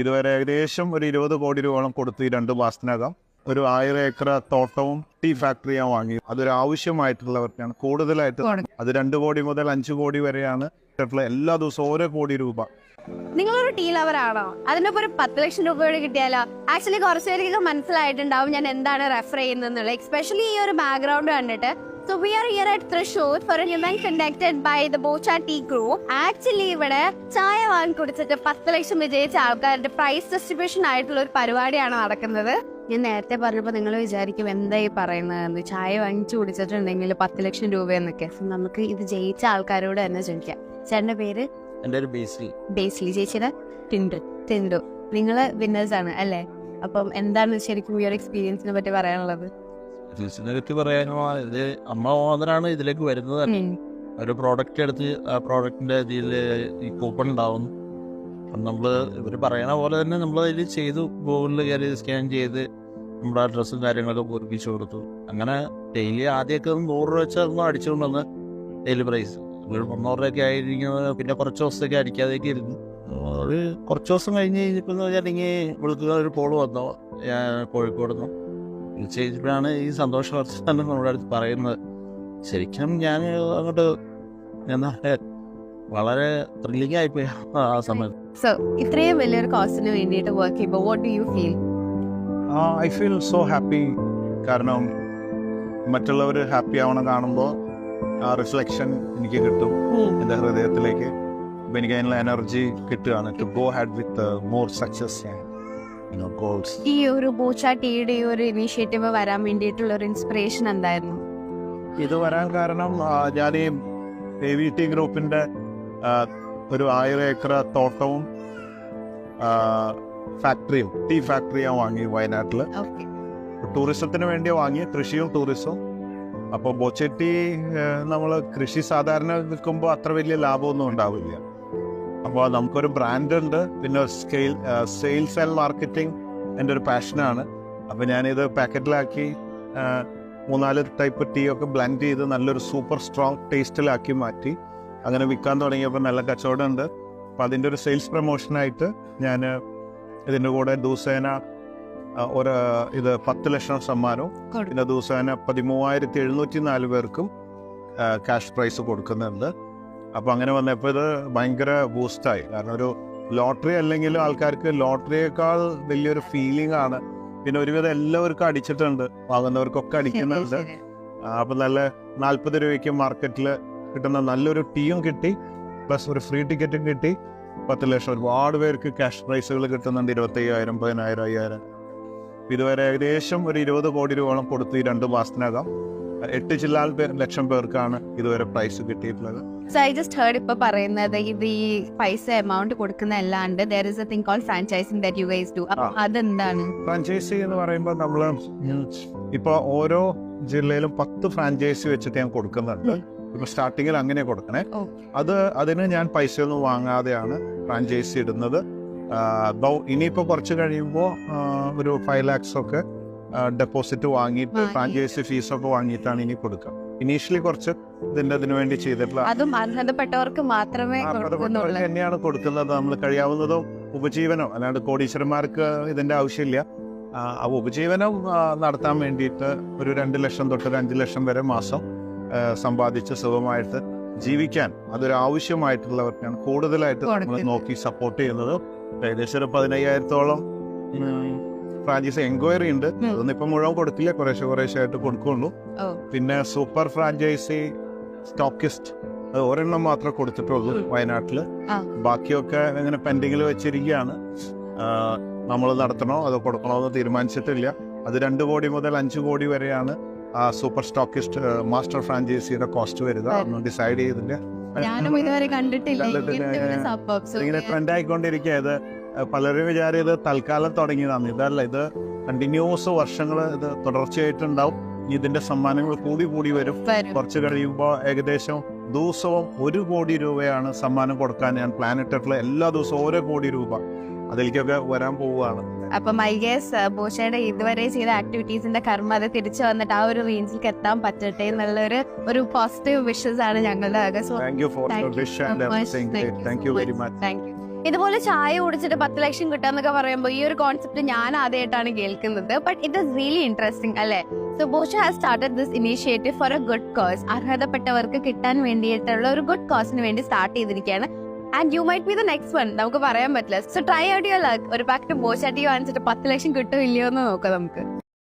ഇതുവരെ ഏകദേശം ഒരു ഇരുപത് കോടി രൂപയോളം കൊടുത്ത് ഈ രണ്ട് മാസത്തിനകം ഒരു ആയിരം ഏക്കർ തോട്ടവും ടീ ഫാക്ടറിയും വാങ്ങി. അതൊരു ആവശ്യമായിട്ടുള്ളവർക്കാണ്. കൂടുതലായിട്ട് അത് രണ്ട് കോടി മുതൽ അഞ്ച് കോടി വരെയാണ് എല്ലാ ദിവസവും ഓരോ കോടി രൂപ. നിങ്ങളൊരു ടീ ലവർ ആണോ? അതിനൊപ്പം ഒരു പത്ത് ലക്ഷം രൂപയോട് കിട്ടിയാലോ? ആക്ച്വലി കുറച്ച് മനസ്സിലായിട്ടുണ്ടാവും ഞാൻ എന്താണ് റെഫർ ചെയ്യുന്നത് എസ്പെഷ്യലി ഈ ഒരു ബാക്ക്ഗ്രൗണ്ട് കണ്ടിട്ട് so we are here at Thrissur for an event conducted by the Boche tea group actually ഇവിടെ ചായ വാങ്ങി കുടിച്ചിട്ട് പത്ത് ലക്ഷം വിജയിച്ച ആൾക്കാരുടെ പ്രൈസ് ഡിസ്ട്രിബ്യൂഷൻ ആയിട്ടുള്ള ഒരു പരിപാടിയാണ് നടക്കുന്നത്. ഞാൻ നേരത്തെ പറഞ്ഞപ്പോൾ നിങ്ങൾ വിചാരിക്കും എന്തായി പറയുന്നത് ചായ വാങ്ങിച്ചു കുടിച്ചിട്ടുണ്ടെങ്കിൽ പത്ത് ലക്ഷം രൂപ എന്നൊക്കെ So നമുക്ക് ഇത് ജയിച്ച ആൾക്കാരോട് തന്നെ ചോദിക്കാം. ചേട്ടന്റെ പേര്? എന്റെ ബേസിൽ. ബേസിലി ചേച്ചിയുടെ? ടിൻഡു. ടിൻഡു. നിങ്ങൾ വിന്നേഴ്സ് ആണ് അല്ലേ? അപ്പം എന്താണ് ശരിക്കും ഈ ഒരു എക്സ്പീരിയൻസിനെ പറ്റി പറയാനുള്ളത്? ബിസിനസിനെ പറ്റി പറയാനോ ഇത് അമ്മ ഓതറാണ് ഇതിലേക്ക് വരുന്നത്. ഒരു പ്രോഡക്റ്റ് എടുത്ത് ആ പ്രോഡക്റ്റിന്റെ ഇതിൽ ഈ കൂപ്പൺ ഉണ്ടാവും നമ്മൾ ഇവർ പറയണ പോലെ തന്നെ നമ്മൾ അതിൽ ചെയ്തു ഗൂഗിളിൽ കയറി സ്കാൻ ചെയ്ത് നമ്മുടെ അഡ്രസ്സും കാര്യങ്ങളൊക്കെ പൂരിപ്പിച്ചു കൊടുത്തു. അങ്ങനെ ഡെയിലി ആദ്യമൊക്കെ ഒന്ന് നൂറ് രൂപ വെച്ചായിരുന്നു അടിച്ചുകൊണ്ട് വന്ന് ഡെയിലി പ്രൈസ് മുന്നൂറ് രൂപയൊക്കെ ആയിരിക്കുന്നത് പിന്നെ കുറച്ച് ദിവസത്തേക്ക് അടിക്കാതെയൊക്കെ ഇരുന്നു. ഒരു കുറച്ച് ദിവസം കഴിഞ്ഞ് കഴിഞ്ഞപ്പോൾ വെച്ചിട്ടുണ്ടെങ്കിൽ വിളിക്കുന്ന ഒരു കോൾ വന്നോ ഞാൻ കോഴിക്കോട് നിന്ന്. ചെയ്തപ്പോഴാണ് ഈ സന്തോഷ വർത്തമാനം നമ്മുടെ അടുത്ത് പറയുന്നത്. ശരിക്കും ഞാൻ അങ്ങോട്ട് എന്താ പറയുക വളരെ ത്രില്ലിംഗ് ആയിപ്പോയി ആ സമയത്ത്. സോ ഇത്രയും വലിയൊരു കോസ്റ്റിന് വേണ്ടിയിട്ട് വർക്ക് ചെയ്യുമ്പോൾ what do you feel I feel so happy കാരണം മറ്റുള്ളവർ ഹാപ്പി ആവണ കാണുമ്പോൾ ആ റിഫ്ലക്ഷൻ എനിക്ക് കിട്ടും. എന്റെ ഹൃദയത്തിലേക്ക് എനിക്ക് അതിനുള്ള എനർജി കിട്ടുകയാണ്. To go hard with more success ഈ ഒരു പൂച്ച ടീയുടെ ഒരു ഇനിഷ്യേറ്റീവ് വരാൻ വേണ്ടിയിട്ടുള്ള ഒരു ഇൻസ്പിറേഷൻ എന്തായിരുന്നു? ഇത് വരാൻ കാരണം ഞാൻ ഈ എ വി ടി ഗ്രൂപ്പിന്റെ ഒരു ആയിരം ഏക്കർ തോട്ടവും ഫാക്ടറിയും ടീ ഫാക്ടറിയും വാങ്ങി വയനാട്ടിൽ ഓക്കെ ടൂറിസത്തിന് വേണ്ടി വാങ്ങി കൃഷിയും ടൂറിസവും. അപ്പോൾ ബോച്ചെട്ടി നമ്മൾ കൃഷി സാധാരണ നിൽക്കുമ്പോൾ അത്ര വലിയ ലാഭമൊന്നും ഉണ്ടാവില്ല. അപ്പോൾ നമുക്കൊരു ബ്രാൻഡ് ഉണ്ട്. പിന്നെ സ്കെയിൽ സെയിൽസ് ആൻഡ് മാർക്കറ്റിംഗ് എന്റെ ഒരു പാഷനാണ് അപ്പോൾ ഞാനിത് പാക്കറ്റിലാക്കി മൂന്നാൽ ടൈപ്പ് ടീ ഒക്കെ ബ്ലെൻഡ് ചെയ്ത് നല്ലൊരു സൂപ്പർ സ്ട്രോങ് ടേസ്റ്റിലാക്കി മാറ്റി. അങ്ങനെ വിൽക്കാൻ തുടങ്ങിയപ്പോൾ നല്ല കച്ചവടം ഉണ്ട്. അപ്പോൾ അതിന്റെ ഒരു സെയിൽസ് പ്രൊമോഷനായിട്ട് ഞാൻ ഇതിന്റെ കൂടെ ദിവസേന ഒരു ഇത് പത്ത് ലക്ഷം സമ്മാനവും പിന്നെ ദിവസേന പതിമൂവായിരത്തി എഴുന്നൂറ്റി നാല് പേർക്കും ക്യാഷ് പ്രൈസ് കൊടുക്കുന്നുണ്ട്. അപ്പോൾ അങ്ങനെ വന്നപ്പോൾ ഇത് ഭയങ്കര ബൂസ്റ്റായി കാരണം ഒരു ലോട്ടറി അല്ലെങ്കിലും ആൾക്കാർക്ക് ലോട്ടറിയേക്കാൾ വലിയൊരു ഫീലിംഗ് ആണ്. പിന്നെ ഒരുവിധം എല്ലാവർക്കും അടിച്ചിട്ടുണ്ട്. വാങ്ങുന്നവർക്കൊക്കെ അടിക്കുന്നുണ്ട്. അപ്പം നല്ല നാൽപ്പത് രൂപയ്ക്ക് മാർക്കറ്റിൽ കിട്ടുന്ന നല്ലൊരു ടീയും കിട്ടി. പ്ലസ് ഒരു ഫ്രീ ടിക്കറ്റും കിട്ടി. പത്ത് ലക്ഷം. ഒരുപാട് പേർക്ക് ക്യാഷ് പ്രൈസുകൾ കിട്ടുന്നുണ്ട്. ഇരുപത്തയ്യായിരം പതിനായിരം അയ്യായിരം. ഇതുവരെ ഏകദേശം ഒരു ഇരുപത് കോടി രൂപയോളം കൊടുത്ത് ഈ രണ്ട് മാസത്തിനകം. എട്ട് ചില്ലാൽ ലക്ഷം പേർക്കാണ് ഇതുവരെ പ്രൈസ് കിട്ടിയിട്ടുള്ളത്. സോ ഐ ജസ്റ്റ് ഹേർഡ് ഇപ്പൊ പറയുന്നത് ഇത് ഈ പൈസ എമൗണ്ട് കൊടുക്കുന്ന അല്ലാണ്ട് there is a thing called franchising that you guys do. അതെന്താണ്? ഫ്രാഞ്ചൈസി എന്ന് പറയുമ്പോൾ നമ്മൾ ഇപ്പോൾ ഓരോ ജില്ലയിലും പത്ത് ഫ്രാഞ്ചൈസി വെച്ചിട്ട് ഞാൻ കൊടുക്കുന്നുണ്ട്. ഇപ്പൊ സ്റ്റാർട്ടിങ്ങിൽ അങ്ങനെ കൊടുക്കണേ. അത് അതിന് ഞാൻ പൈസ ഒന്നും വാങ്ങാതെയാണ് ഫ്രാഞ്ചൈസി ഇടുന്നത്. ഇനിയിപ്പോ കുറച്ച് കഴിയുമ്പോൾ ഒരു ഫൈവ് ലാക്സ് ഒക്കെ ഡെപ്പോസിറ്റ് വാങ്ങിയിട്ട് ഫ്രാഞ്ചൈസി ഫീസ് ഒക്കെ വാങ്ങിയിട്ടാണ് ഇനി കൊടുക്കുക. ഇനീഷ്യലി കുറച്ച് ഇതിന്റെ അതിനു വേണ്ടി ചെയ്തിട്ടുള്ള അതും അർഹതപ്പെട്ടവർക്ക് മാത്രമേ തന്നെയാണ് കൊടുക്കുന്നത്. നമ്മൾ കഴിയാവുന്നതും ഉപജീവനം അല്ലാണ്ട് കോടീശ്വരന്മാർക്ക് ഇതിന്റെ ആവശ്യമില്ല. ആ, ഉപജീവനം നടത്താൻ വേണ്ടിയിട്ട് ഒരു രണ്ട് ലക്ഷം തൊട്ട് ഒരു അഞ്ച് ലക്ഷം വരെ മാസം സമ്പാദിച്ച് സുഖമായിട്ട് ജീവിക്കാൻ അതൊരു ആവശ്യമായിട്ടുള്ളവർക്കാണ് കൂടുതലായിട്ട് നമ്മൾ നോക്കി സപ്പോർട്ട് ചെയ്യുന്നത്. ഏകദേശം ഒരു പതിനയ്യായിരത്തോളം ഫ്രാഞ്ചൈസി എൻക്വയറി ഉണ്ട്. അതൊന്നും ഇപ്പം മുഴുവൻ കൊടുത്തില്ല. കുറേശ്ശെ കുറേശ്ശെ ആയിട്ട് കൊടുക്കുള്ളൂ. പിന്നെ സൂപ്പർ ഫ്രാഞ്ചൈസി സ്റ്റോക്കിസ്റ്റ് അത് ഒരെണ്ണം മാത്രമേ കൊടുത്തിട്ടുള്ളൂ. വയനാട്ടിൽ. ബാക്കിയൊക്കെ ഇങ്ങനെ പെൻഡിങ്ങിൽ വെച്ചിരിക്കുകയാണ്. നമ്മൾ നടത്തണോ അതോ കൊടുക്കണോ എന്ന് തീരുമാനിച്ചിട്ടില്ല. അത് രണ്ട് കോടി മുതൽ അഞ്ച് കോടി വരെയാണ് ആ സൂപ്പർ സ്റ്റോക്കിസ്റ്റ് മാസ്റ്റർ ഫ്രാഞ്ചൈസിയുടെ കോസ്റ്റ് വരിക. വരും. ഡിസൈഡ് ചെയ്തില്ല. ഇങ്ങനെ ട്രെൻഡ് ആയിക്കൊണ്ടിരിക്കുക പലരും വിചാരം ഇത് തൽക്കാലം തുടങ്ങിയതാണ്. ഇതല്ല ഇത് കണ്ടിന്യൂസ് വർഷങ്ങൾ ഇത് തുടർച്ചയായിട്ടുണ്ടാവും. ഇതിന്റെ സമ്മാനങ്ങൾ കൂടി കൂടി വരും. കുറച്ച് കഴിയുമ്പോൾ ഏകദേശം ദിവസവും ഒരു കോടി രൂപയാണ് സമ്മാനം കൊടുക്കാൻ ഞാൻ പ്ലാൻ ഇട്ടിട്ടുള്ള എല്ലാ ദിവസവും ഓരോ കോടി രൂപ അതിലേക്കൊക്കെ വരാൻ പോവുകയാണ്. അപ്പം ഐ ഗേസ് ബോഷയുടെ ഇതുവരെ ചെയ്ത ആക്ടിവിറ്റീസിന്റെ കർമ്മ അത് തിരിച്ചു വന്നിട്ട് ആ ഒരു റേഞ്ചിലേക്ക് എത്താൻ പറ്റട്ടെ എന്നുള്ള ഒരു ഒരു പോസിറ്റീവ് വിഷസ് ആണ് ഞങ്ങളുടെ thank you very much thank you ഇതുപോലെ ചായ കുടിച്ചിട്ട് പത്ത് ലക്ഷം കിട്ടാന്നൊക്കെ പറയുമ്പോൾ ഈ ഒരു കോൺസെപ്റ്റ് ഞാൻ ആദ്യമായിട്ടാണ് കേൾക്കുന്നത്. But it is really interesting അല്ലേ? So Boche has started this initiative for a good cause അർഹതപ്പെട്ടവർക്ക് കിട്ടാൻ വേണ്ടിയിട്ടുള്ള ഒരു ഗുഡ് കോസിന് വേണ്ടി സ്റ്റാർട്ട് ചെയ്തിരിക്കുകയാണ്. And you might be the next one നമുക്ക് പറയാൻ പറ്റില്ല. So try out your luck ഒരു പാക്കറ്റ് ബോഷ ടീ വാങ്ങിച്ചിട്ട് പത്ത് ലക്ഷം കിട്ടും ഇല്ലയോ എന്ന് നോക്കാം നമുക്ക്.